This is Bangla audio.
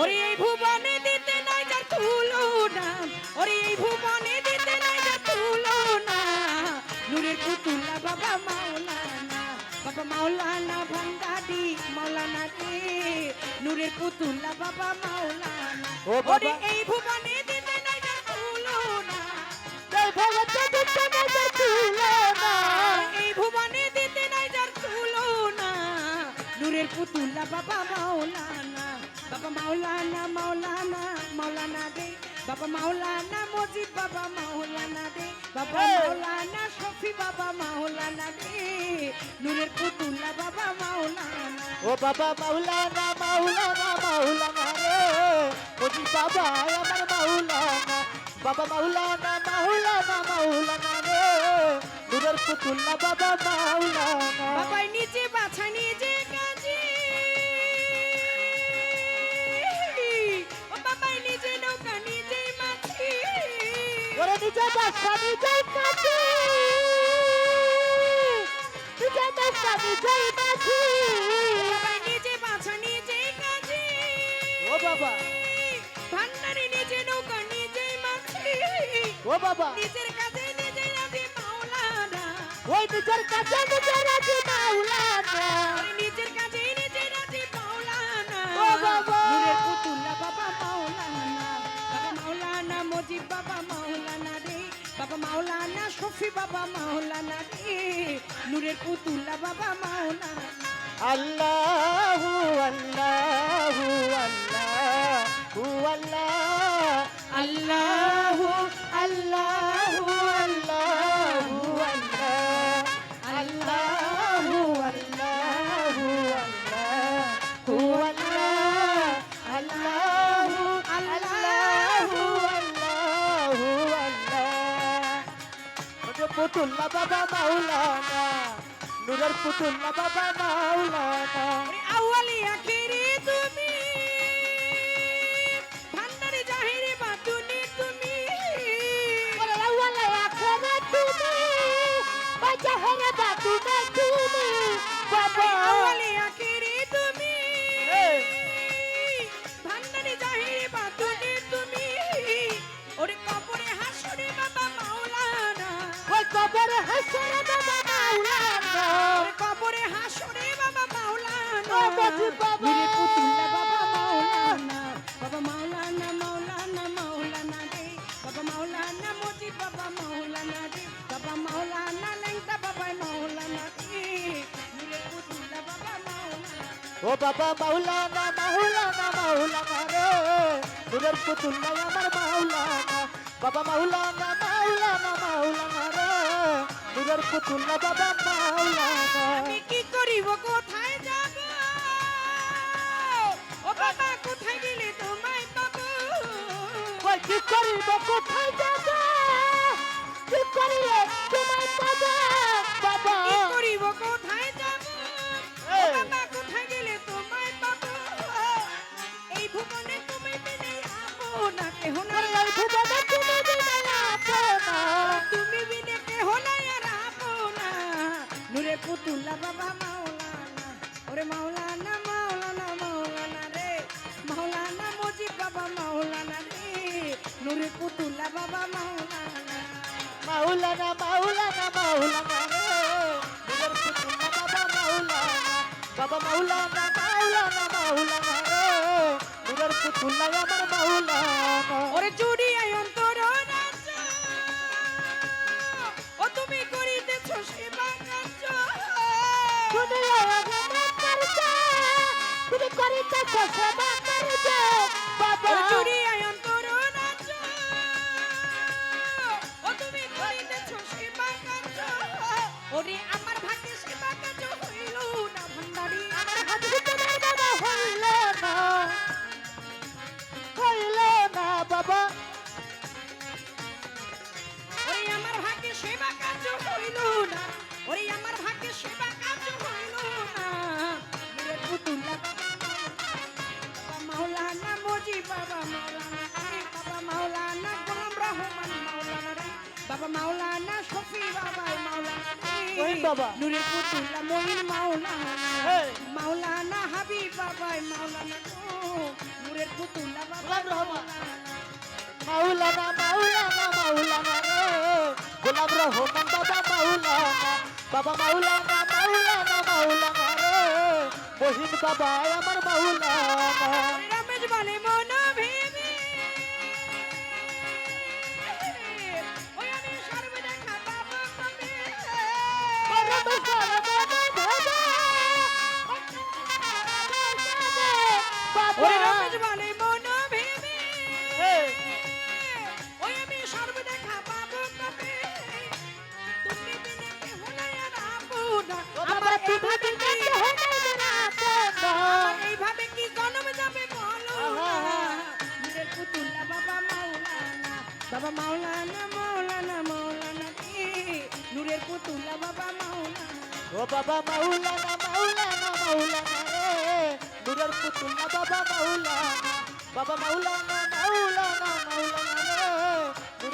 ওরে এই ভুবনে দিতে নাই যার তুলনা। ওরে এই ভুবনে দিতে নাই যার তুলনা। নূরের পুতুল্লা বাবা মাওলানা বাবা মাওলানা ভান্ডারি মাওলানা রে। নূরের পুতুল্লা বাবা মাওলানা। ওরে এই ভুবনে দিতে নাই যার তুলনা। এই ভগতে দিতে নজর তুলনা। এই ভুবনে দিতে নাই যার তুলনা। নূরের পুতুল্লা বাবা মাওলানা বাবা মাওলানা মাওলানা মাওলানা রে। বাবা মাওলানা মজিদ বাবা মাওলানা রে। বাবা! মাওলানা শফি বাবা মাওলানা রে। নূরের পুতুল্লা বাবা মাওলানা। ও বাবা মাওলানা মাওলানা মাওলানা রে। ওজি বাবা আমার মাওলানা। বাবা মাওলানা মাওলানা মাওলানা রে। নূরের পুতুল্লা বাবা মাওলানা। বাবাই নিচে বাসা নিজে কাছে নিজে বাসা নিজে কাছে নিজে বাছা নিজে কাজে ও বাবা। ভান্ডারি নিজে নৌকা নিজে মাছি ও বাবা নিজের কাজে নিজে রাজি মাওলানা ওই নিজের কাছে নিজে রাজি মাওলানা ওরে নিজের কাজে নিজে রাজি মাওলানা। ও বাবা। শফি বাবা মাওলানা রে। নূরের পুতুল্লা বাবা মাওলানা আল্লাহু পুতুল্লা বাবা মাওলানা নুরের পুতুল্লা বাবা মাওলানা। ওরে ও বাবা মাওলানা মাওলানা মাওলানা রে। নুরের পুতুল্লা আমার মাওলানা। বাবা মাওলানা মাওলানা মাওলানা রে। নুরের পুতুল্লা বাবা মাওলানা। আমি কি করিব কোথায়? কি করিব কোথায় যাব? কি করিলে তোমায় পাবো? বাবা কি করিব কোথায় যাব? বাবা কোথায় গেলে তোমায় পাবো? এই ভুবনে তুমি বিনে আপনা কেহ নাই ওরে এই ভুবনে তুমি বিনে আপনা তুমি বিনে কেহ নাই আর আপনা নূরে পুতুল্লা বাবা মাওলানা নূরে পুতুল্লা বাবা মাওলানা। মাওলানা মাওলানা মাওলানা রে। নুরের পুতুল্লা বাবা মাওলানা। বাবা মাওলানা মাওলানা মাওলানা রে। নুরের পুতুল্লা আমার মাওলানা। ওরে জুড়িয়াই অন্তর ও তুমি করিতেছ সেবা কার্য। দুনিয়া আমার করছে তুমি করিতেছ সেবা করছে বাবা ওরে জুড়িয়াই ওরে আমার ভাগ্যে সেবা কার্য হইল না তোমার বাবা হইল না। হইল না। বাবা ওরে আমার মাওলানা শফি, বাবা মাওলানা বাবা। নূরে পুতুল্লা মহিন মাওলানা মাওলানা হাবিব বাবাই মাওলানা নূরের পুতুল্লা বাবা মাওলানা মাওলানা মাওলানা গোলাম রহমান বাবা মাওলানা। বাবা মাওলানা মাওলানা মাওলানা রে। মহিন বাবা আমার মাওলানা। রমেশ বলে মন ও বাবা মাওলানা মাওলানা মাওলানা রে। নুরের পুতুল না বাবা মাওলানা বাবা মাওলানা মাওলানা মাওলানা।